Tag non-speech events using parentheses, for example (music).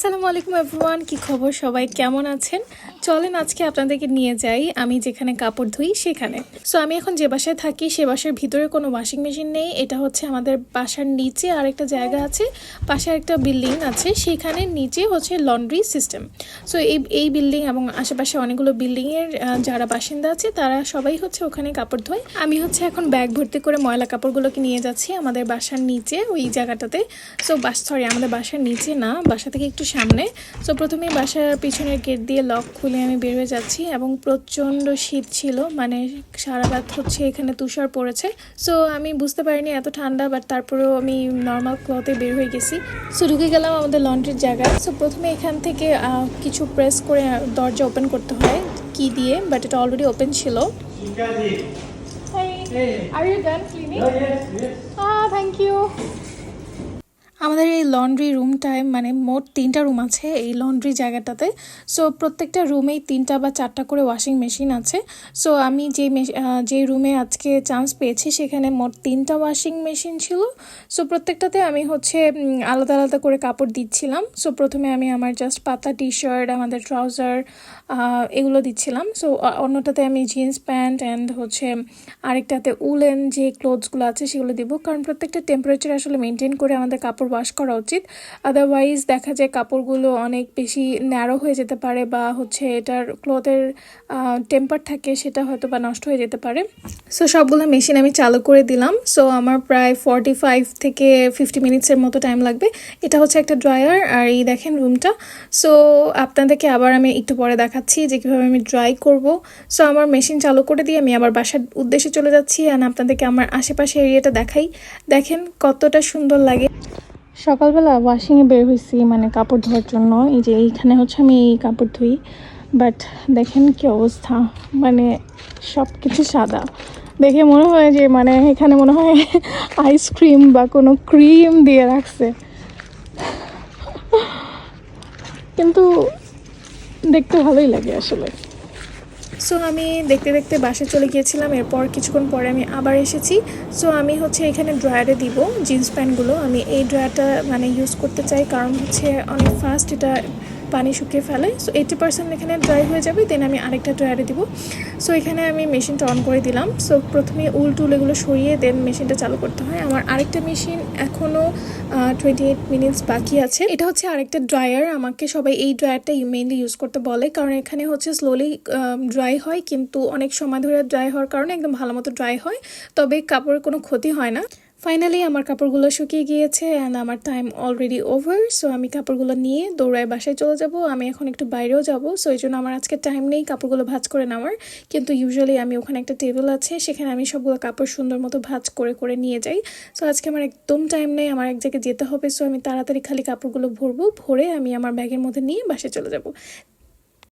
আসসালামু আলাইকুম এভরিওয়ান কি খবর? সবাই কেমন আছেন? চলেন আজকে আপনাদেরকে নিয়ে যাই। আমি যেখানে কাপড় ধুই, সেখানে। সো আমি এখন যে বাসায় থাকি, সে বাসার ভিতরে কোনো ওয়াশিং মেশিন নেই। এটা হচ্ছে আমাদের বাসার নিচে আরেকটা জায়গা আছে। পাশে একটা বিল্ডিং আছে। সেখানে নিচে হচ্ছে লন্ড্রি সিস্টেম সো এই এই বিল্ডিং এবং আশেপাশে অনেকগুলো বিল্ডিংয়ের যারা বাসিন্দা আছে, তারা সবাই হচ্ছে ওখানে কাপড় ধোয়। আমি হচ্ছে এখন ব্যাগ ভর্তি করে ময়লা কাপড়গুলোকে নিয়ে যাচ্ছি আমাদের বাসার নিচে, ওই জায়গাটাতে। সো বাস সরি আমাদের বাসার নিচে না, বাসা থেকে একটু সামনে। সো প্রথমে বাসার পিছনের গেট দিয়ে লক খুলে আমি বের হয়ে যাচ্ছি এবং প্রচণ্ড শীত ছিল মানে সারা রাত হচ্ছে এখানে তুষার পড়েছে। সো আমি বুঝতে পারিনি এত ঠান্ডা বাট তারপরেও আমি নর্মাল ক্লথে বের হয়ে গেছি। সো ঢুকে গেলাম আমাদের লন্ড্রির জায়গায়। সো প্রথমে এখান থেকে কিছু প্রেস করে দরজা ওপেন করতে হয় কি দিয়ে বাট এটা অলরেডি ওপেন ছিল। Hey, Are you done cleaning? Ah, thank you. আমাদের এই লন্ড্রি রুমটায় মানে মোট তিনটা রুম আছে এই লন্ড্রি জায়গাটাতে। সো প্রত্যেকটা রুমেই তিনটা বা চারটা করে ওয়াশিং মেশিন আছে। সো আমি যে যে রুমে আজকে চান্স পেয়েছি, সেখানে মোট তিনটা ওয়াশিং মেশিন ছিল। সো প্রত্যেকটাতে আমি হচ্ছে আলাদা আলাদা করে কাপড় দিচ্ছিলাম। সো প্রথমে আমি আমার জাস্ট পাতা টি শার্ট আমাদের ট্রাউজার এগুলো দিচ্ছিলাম। সো অন্যটাতে আমি জিন্স প্যান্ট অ্যান্ড হচ্ছে আরেকটাতে উলেন যে ক্লোথসগুলো আছে, সেগুলো দিব। কারণ প্রত্যেকটা টেম্পারেচার আসলে মেনটেন করে আমাদের কাপড় ওয়াশ করা উচিত। আদারওয়াইজ দেখা যায় কাপড়গুলো অনেক বেশি ন্যারো হয়ে যেতে পারে বা হচ্ছে এটার ক্লথের টেম্পার থাকে সেটা হয়তো বা নষ্ট হয়ে যেতে পারে। সো সবগুলো মেশিন আমি চালু করে দিলাম। সো আমার প্রায় ফর্টি ফাইভ থেকে ফিফটি মিনিটসের মতো টাইম লাগবে। এটা হচ্ছে একটা ড্রায়ার আর এই দেখেন রুমটা সো আপনাদেরকে আবার আমি একটু পরে দেখাচ্ছি যে কীভাবে আমি ড্রাই করব। সো আমার মেশিন চালু করে দিয়ে আমি আবার বাসার উদ্দেশ্যে চলে যাচ্ছি। অ্যান্ড আপনাদেরকে আমার আশেপাশে এরিয়াটা দেখাই। দেখেন কতটা সুন্দর লাগে। সকালবেলা ওয়াশিংয়ে বের হয়েছি মানে কাপড় ধোয়ার জন্য। এই যে এইখানে হচ্ছে আমি এই কাপড় ধুই। বাট দেখেন কি অবস্থা মানে সব কিছু সাদা। দেখে মনে হয় যে মানে এখানে মনে হয় (laughs) আইসক্রিম বা কোনো ক্রিম দিয়ে রাখছে। কিন্তু দেখতে ভালোই লাগে আসলে। সো আমি দেখতে দেখতে বাসে চলে গিয়েছিলাম। এরপর কিছুক্ষণ পরে আমি আবার এসেছি। সো আমি হচ্ছে এখানে ড্রয়ারে দিব, জিন্স প্যান্টগুলো। আমি এই ড্রয়ারটা মানে ইউজ করতে চাই। কারণ হচ্ছে অনেক ফাস্ট এটা পানি শুকিয়ে ফেলে। সো এইটি পার্সেন্ট এখানে ড্রাই হয়ে যাবে দেন আমি আরেকটা ড্রয়ারে দিব। সো এখানে আমি মেশিনটা অন করে দিলাম। সো প্রথমে উল টুল এগুলো সরিয়ে দেন মেশিনটা চালু করতে হয়। আমার আরেকটা মেশিন এখনও টোয়েন্টি এইট মিনিটস বাকি আছে। এটা হচ্ছে আরেকটা ড্রায়ার আমাকে সবাই এই ড্রায়ারটা মেইনলি ইউজ করতে বলে। কারণ এখানে হচ্ছে স্লোলি ড্রাই হয়, কিন্তু অনেক সময় ধরে ড্রাই হওয়ার কারণে একদম ভালো মতো ড্রাই হয়। তবে কাপড়ের কোনো ক্ষতি হয় না। ফাইনালি আমার কাপড়গুলো শুকিয়ে গিয়েছে অ্যান্ড আমার টাইম অলরেডি ওভার সো আমি কাপড়গুলো নিয়ে দৌড়ায় বাসায় চলে যাব। আমি এখন একটু বাইরেও যাব সো এই জন্য আমার আজকে টাইম নেই কাপড়গুলো ভাঁজ করে নেওয়ার। কিন্তু ইউজুয়ালি আমি ওখানে একটা টেবিল আছে, সেখানে আমি সবগুলো কাপড় সুন্দর মতো ভাঁজ করে করে নিয়ে যাই। সো আজকে আমার একদম টাইম নেই, আমার এক জায়গায় যেতে হবে সো আমি তাড়াতাড়ি খালি কাপড়গুলো ভরবো, ভরে আমি আমার ব্যাগের মধ্যে নিয়ে বাসায় চলে যাব।